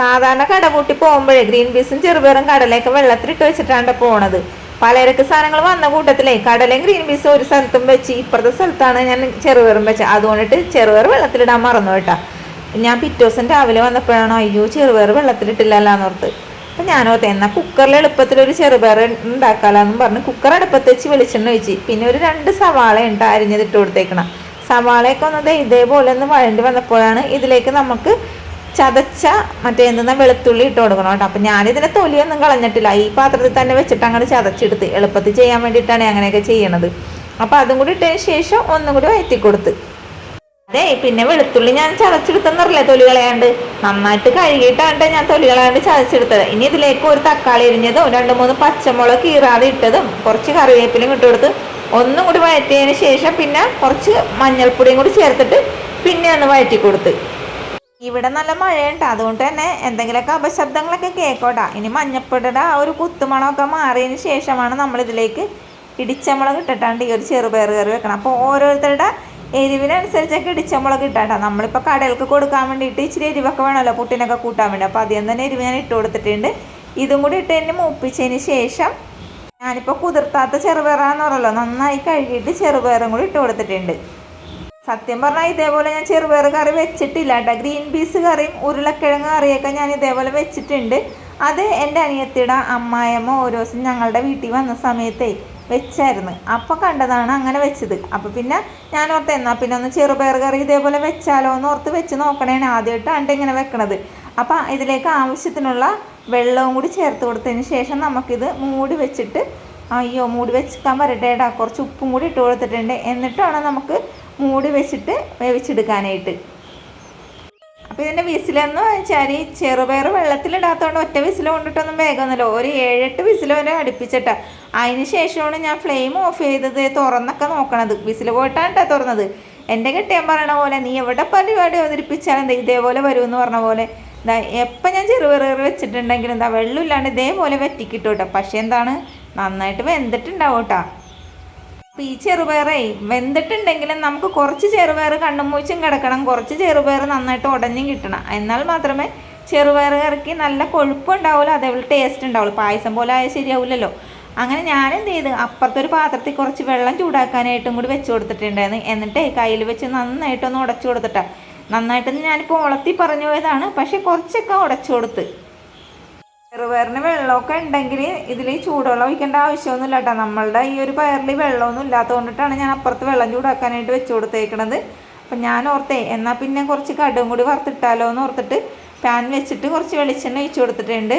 സാധാരണ കടപൂട്ടി പോകുമ്പോഴേ ഗ്രീൻ പീസും ചെറുപയറും കടലയൊക്കെ വെള്ളത്തിലിട്ട് വെച്ചിട്ടാണ് പോണത്. പലചരക്ക് സാധനങ്ങൾ വന്ന കൂട്ടത്തിലേ കടലയും ഗ്രീൻ പീസും ഒരു സ്ഥലത്തും വെച്ച് ഇപ്പുറത്തെ സ്ഥലത്താണ് ഞാൻ ചെറുപയറും വെച്ചത് അതുകൊണ്ടിട്ട് ചെറുപയർ വെള്ളത്തിലിടാൻ മറന്നു കേട്ടാ. ഞാൻ പിറ്റേ ദിവസം രാവിലെ വന്നപ്പോഴാണ് അയ്യോ ചെറുപയർ വെള്ളത്തിലിട്ടില്ലല്ലോ ഓർത്ത്. അപ്പം ഞാൻ ഓർത്ത് എന്നാൽ കുക്കറിൽ എളുപ്പത്തിൽ ഒരു ചെറുപയർ ഉണ്ടാക്കാമെന്നും പറഞ്ഞ് കുക്കർ അടുപ്പത്ത് വെച്ച് വെളിച്ചെണ്ണ വെച്ച് പിന്നെ ഒരു രണ്ട് സവാള ഉണ്ട് അരിഞ്ഞതിട്ട് കൊടുത്തേക്കണം. സവാളയൊക്കെ ഒന്ന് ഇതേപോലെ ഒന്ന് വഴണ്ടി വന്നപ്പോഴാണ് ഇതിലേക്ക് നമുക്ക് ചതച്ച മറ്റേ എന്തെന്നാ വെളുത്തുള്ളി ഇട്ട് കൊടുക്കണം കേട്ടോ. അപ്പം ഞാനിതിനെ തൊലിയൊന്നും കളഞ്ഞിട്ടില്ല. ഈ പാത്രത്തിൽ തന്നെ വെച്ചിട്ട് അങ്ങനെ ചതച്ചെടുത്ത് എളുപ്പത്തിൽ ചെയ്യാൻ വേണ്ടിയിട്ടാണ് അങ്ങനെയൊക്കെ ചെയ്യണത്. അപ്പം അതും കൂടി ഇട്ടതിന് ശേഷം ഒന്നും കൂടി വയറ്റി കൊടുത്ത് അതെ പിന്നെ വെളുത്തുള്ളി ഞാൻ ചതച്ചെടുത്തെന്നറില്ലേ തൊലി കളയാണ്ട് നന്നായിട്ട് കഴുകിയിട്ടാണ് ഞാൻ തൊലി കളയാണ്ട് ചതച്ചെടുത്തത്. ഇനി ഇതിലേക്ക് ഒരു തക്കാളി എരിഞ്ഞതും രണ്ട് മൂന്ന് പച്ചമുളക് കീറാതെ ഇട്ടതും കുറച്ച് കറിവേപ്പിലും ഇട്ടുകൊടുത്ത് ഒന്നും കൂടി വഴറ്റിയതിന് ശേഷം പിന്നെ കുറച്ച് മഞ്ഞൾപ്പൊടിയും കൂടി ചേർത്തിട്ട് പിന്നെ ഒന്ന് വഴറ്റി കൊടുത്ത് ഇവിടെ നല്ല മഴയുണ്ട്. അതുകൊണ്ട് തന്നെ എന്തെങ്കിലുമൊക്കെ അപശബ്ദങ്ങളൊക്കെ കേൾക്കോട്ടാ ഇനി മഞ്ഞപ്പൊടിയുടെ ആ ഒരു കുത്തുമണമൊക്കെ മാറിയതിന് ശേഷമാണ് നമ്മൾ ഇതിലേക്ക് ഇടിച്ചമുളക് ഇട്ടിട്ടാണ്ട് ഈ ഒരു ചെറുപയർ കറി വെക്കണം. അപ്പോൾ ഓരോരുത്തരുടെ എരിവിനനുസരിച്ചൊക്കെ ഇടിച്ചമുളക് ഇട്ടാട്ടാ. നമ്മളിപ്പോൾ കടയിലേക്ക് കൊടുക്കാൻ വേണ്ടിയിട്ട് ഇച്ചിരി എരിവൊക്കെ വേണമല്ലോ പുട്ടിനൊക്കെ കൂട്ടാൻ വേണ്ടി. അപ്പോൾ അധികം തന്നെ എരിവ് ഞാൻ ഇട്ട് കൊടുത്തിട്ടുണ്ട്. ഇതും കൂടി ഇട്ട് തന്നെ മൂപ്പിച്ചതിന് ശേഷം ഞാനിപ്പോൾ കുതിർത്താത്ത ചെറുപയറാന്ന് പറയല്ലോ നന്നായി കഴുകിയിട്ട് ചെറുപയറും കൂടി ഇട്ട് കൊടുത്തിട്ടുണ്ട്. സത്യം പറഞ്ഞാൽ ഇതേപോലെ ഞാൻ ചെറുപയർ കറി വെച്ചിട്ടില്ല കേട്ടോ ഗ്രീൻ പീസ് കറിയും ഉരുളക്കിഴങ്ങ് കറിയൊക്കെ ഞാൻ ഇതേപോലെ വെച്ചിട്ടുണ്ട്. അത് എന്റെ അനിയത്തിയുടെ അമ്മായമ്മ ഓരോ ദിവസം ഞങ്ങളുടെ വീട്ടിൽ വന്ന സമയത്തേ വെച്ചായിരുന്നു. അപ്പോൾ കണ്ടതാണ് അങ്ങനെ വെച്ചത്. അപ്പോൾ പിന്നെ ഞാൻ ഓർത്ത് എന്നാൽ പിന്നെ ഒന്ന് ചെറുപയർ കറി ഇതേപോലെ വെച്ചാലോ എന്ന് ഓർത്ത് വെച്ച് നോക്കണേണ് ആദ്യമായിട്ടാണ് ഇങ്ങനെ വെക്കണത്. അപ്പോൾ ഇതിലേക്ക് ആവശ്യത്തിനുള്ള വെള്ളവും കൂടി ചേർത്ത് കൊടുത്തതിന് ശേഷം നമുക്കിത് മൂടി വെച്ചിട്ട് അയ്യോ മൂടി വെച്ചിക്കാൻ വരട്ടേടാ കുറച്ച് ഉപ്പും കൂടി ഇട്ട് കൊടുത്തിട്ടുണ്ട്. എന്നിട്ടാണ് നമുക്ക് മൂടി വെച്ചിട്ട് വേവിച്ചെടുക്കാനായിട്ട്. അപ്പോൾ ഇതിന്റെ വിസിലെന്ന് വെച്ചാൽ ചെറുപയർ വെള്ളത്തിലിടാത്തതുകൊണ്ട് ഒറ്റ വിസിൽ കൊണ്ടിട്ടൊന്നും വേഗമൊന്നുമില്ല. ഒരു ഏഴെട്ട് വിസിൽ വരെ അടുപ്പിച്ചിട്ടാ. അതിന് ശേഷമാണ് ഞാൻ ഫ്ലെയിം ഓഫ് ചെയ്തത് തുറന്നൊക്കെ നോക്കണത്. വിസിൽ പോയിട്ടാണ് കേട്ടോ തുറന്നത്. എന്റെ കെട്ടിയാൻ പറയണ പോലെ നീ എവിടെ പരിപാടി അവതരിപ്പിച്ചാലും എന്താ ഇതേപോലെ വരുമെന്ന് പറഞ്ഞ പോലെ. എന്താ എപ്പം ഞാൻ ചെറുപയർ വെച്ചിട്ടുണ്ടെങ്കിലും എന്താ വെള്ളമില്ലാണ്ട് ഇതേപോലെ വറ്റിക്കിട്ടു കേട്ടോ പക്ഷേ എന്താണ്? നന്നായിട്ട് വെന്തിട്ടുണ്ടാവും കേട്ടോ അപ്പോൾ ഈ ചെറുപയറേ വെന്തിട്ടുണ്ടെങ്കിലും നമുക്ക് കുറച്ച് ചെറുപയർ കണ്ണും മൂച്ചും കിടക്കണം. കുറച്ച് ചെറുപയർ നന്നായിട്ട് ഉടഞ്ഞും കിട്ടണം. എന്നാൽ മാത്രമേ ചെറുപയർ കറിക്ക് നല്ല കൊഴുപ്പുണ്ടാവുള്ളൂ അതേപോലെ ടേസ്റ്റ് ഉണ്ടാവുള്ളൂ. പായസം പോലെ ആയാൽ ശരിയാവില്ലല്ലോ അങ്ങനെ ഞാൻ എന്ത് ചെയ്ത് അപ്പുറത്തൊരു പാത്രത്തിൽ കുറച്ച് വെള്ളം ചൂടാക്കാനായിട്ടും കൂടി വെച്ച് കൊടുത്തിട്ടുണ്ടായിരുന്നു. എന്നിട്ട് കയ്യിൽ വെച്ച് നന്നായിട്ടൊന്ന് ഉടച്ചു കൊടുത്തിട്ടാണ് നന്നായിട്ടൊന്ന് ഞാനിപ്പോൾ ഉളത്തി പറഞ്ഞു പോയതാണ് പക്ഷേ കുറച്ചൊക്കെ ഉടച്ചു കൊടുത്ത്. ചെറുപയറിന് വെള്ളമൊക്കെ ഉണ്ടെങ്കിൽ ഇതിൽ ചൂടുവെള്ളം ഒഴിക്കേണ്ട ആവശ്യമൊന്നുമില്ല കേട്ടോ. നമ്മളുടെ ഈ ഒരു പയറിൽ വെള്ളമൊന്നും ഇല്ലാത്തത് കൊണ്ടിട്ടാണ് ഞാൻ അപ്പുറത്ത് വെള്ളം ചൂടാക്കാനായിട്ട് വെച്ച് കൊടുത്തേക്കണത്. അപ്പം ഞാൻ ഓർത്തേ എന്നാൽ പിന്നെ കുറച്ച് കടും കൂടി വറുത്തിട്ടാലോ എന്ന് ഓർത്തിട്ട് പാൻ വെച്ചിട്ട് കുറച്ച് വെളിച്ചെണ്ണ ഒഴിച്ചു കൊടുത്തിട്ടുണ്ട്.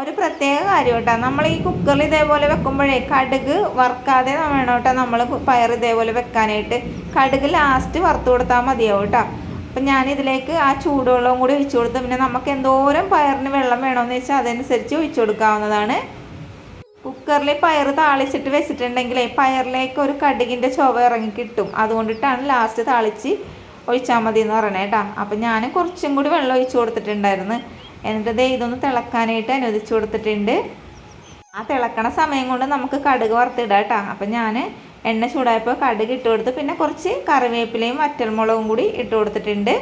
ഒരു പ്രത്യേക കാര്യം കേട്ടോ നമ്മൾ ഈ കുക്കറിൽ ഇതേപോലെ വെക്കുമ്പോഴേ കടുക് വറുക്കാതെ വേണം കേട്ടോ നമ്മൾ പയർ ഇതേപോലെ വെക്കാനായിട്ട്. കടുക് ലാസ്റ്റ് വറുത്ത് കൊടുത്താൽ മതിയാവും കേട്ടോ. അപ്പം ഞാനിതിലേക്ക് ആ ചൂടുവെള്ളവും കൂടി ഒഴിച്ചു കൊടുത്ത് പിന്നെ നമുക്ക് എന്തോരം പയറിന് വെള്ളം വേണമെന്ന് വെച്ചാൽ അതനുസരിച്ച് ഒഴിച്ചു കൊടുക്കാവുന്നതാണ്. കുക്കറിൽ പയർ താളിച്ചിട്ട് വെച്ചിട്ടുണ്ടെങ്കിൽ പയറിലേക്ക് ഒരു കടുകിന്റെ ചുവ ഇറങ്ങി കിട്ടും. അതുകൊണ്ടിട്ടാണ് ലാസ്റ്റ് താളിച്ച് ഒഴിച്ചാൽ മതി എന്ന് പറയണേ കേട്ടോ. അപ്പം ഞാൻ കുറച്ചും കൂടി വെള്ളം ഒഴിച്ചു കൊടുത്തിട്ടുണ്ടായിരുന്നു. എന്നിട്ട് ദേ ഇതൊന്ന് തിളക്കാനായിട്ട് അനുവദിച്ചു കൊടുത്തിട്ടുണ്ട്. ആ തിളക്കണ സമയം കൊണ്ട് നമുക്ക് കടുക് വറുത്തിടാം കേട്ടോ. അപ്പം ഞാൻ എണ്ണ ചൂടായപ്പോൾ കടുക് ഇട്ട് കൊടുത്ത് പിന്നെ കുറച്ച് കറിവേപ്പിലയും വറ്റൽമുളകും കൂടി ഇട്ട് കൊടുത്തിട്ടുണ്ട്.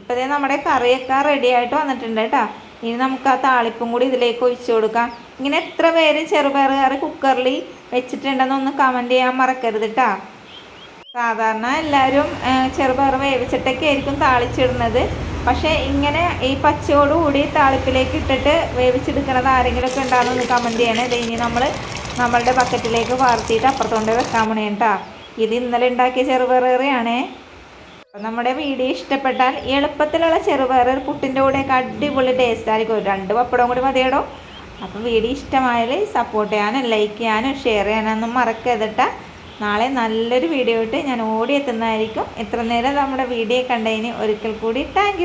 ഇപ്പോഴേ നമ്മുടെ കറിയൊക്കെ റെഡി ആയിട്ട് വന്നിട്ടുണ്ട് കേട്ടോ. ഇനി നമുക്ക് ആ താളിപ്പും കൂടി ഇതിലേക്ക് ഒഴിച്ചു കൊടുക്കാം. ഇങ്ങനെ എത്ര പേര് ചെറുപയർ കറി കുക്കറിൽ വെച്ചിട്ടുണ്ടെന്നൊന്ന് കമന്റ് ചെയ്യാൻ മറക്കരുത് കേട്ടോ. സാധാരണ എല്ലാവരും ചെറുപയർ വേവിച്ചിട്ടൊക്കെ ആയിരിക്കും താളിച്ചിടുന്നത്. പക്ഷേ ഇങ്ങനെ ഈ പച്ചയോടുകൂടി താളിപ്പിലേക്ക് ഇട്ടിട്ട് വേവിച്ചെടുക്കണത് ആരെങ്കിലുമൊക്കെ ഉണ്ടാകുന്ന കമന്റ് ചെയ്യണേ. ഇത് ഇനി നമ്മൾ നമ്മളുടെ ബക്കറ്റിലേക്ക് വാർത്തിയിട്ട് അപ്പുറത്തോണ്ട് വെക്കാൻ പോണേ കേട്ടോ ഇത് ഇന്നലെ ഉണ്ടാക്കിയ ചെറുപയർ നമ്മുടെ വീഡിയോ ഇഷ്ടപ്പെട്ടാൽ എളുപ്പത്തിലുള്ള ചെറുപയർ പുട്ടിന്റെ കൂടെയൊക്കെ അടിപൊളി ടേസ്റ്റ് ആയിരിക്കും. രണ്ട് പപ്പടം കൂടി മതിയടോ? അപ്പം വീഡിയോ ഇഷ്ടമായാൽ സപ്പോർട്ട് ചെയ്യാനും ലൈക്ക് ചെയ്യാനും ഷെയർ ചെയ്യാനൊന്നും മറക്കരുതട്ട നാളെ നല്ലൊരു വീഡിയോ ഇട്ട് ഞാൻ ഓടി എത്തുന്നതായിരിക്കും. ഇത്ര നേരം നമ്മുടെ വീഡിയോ കണ്ടതിന് ഒരിക്കൽ കൂടി താങ്ക്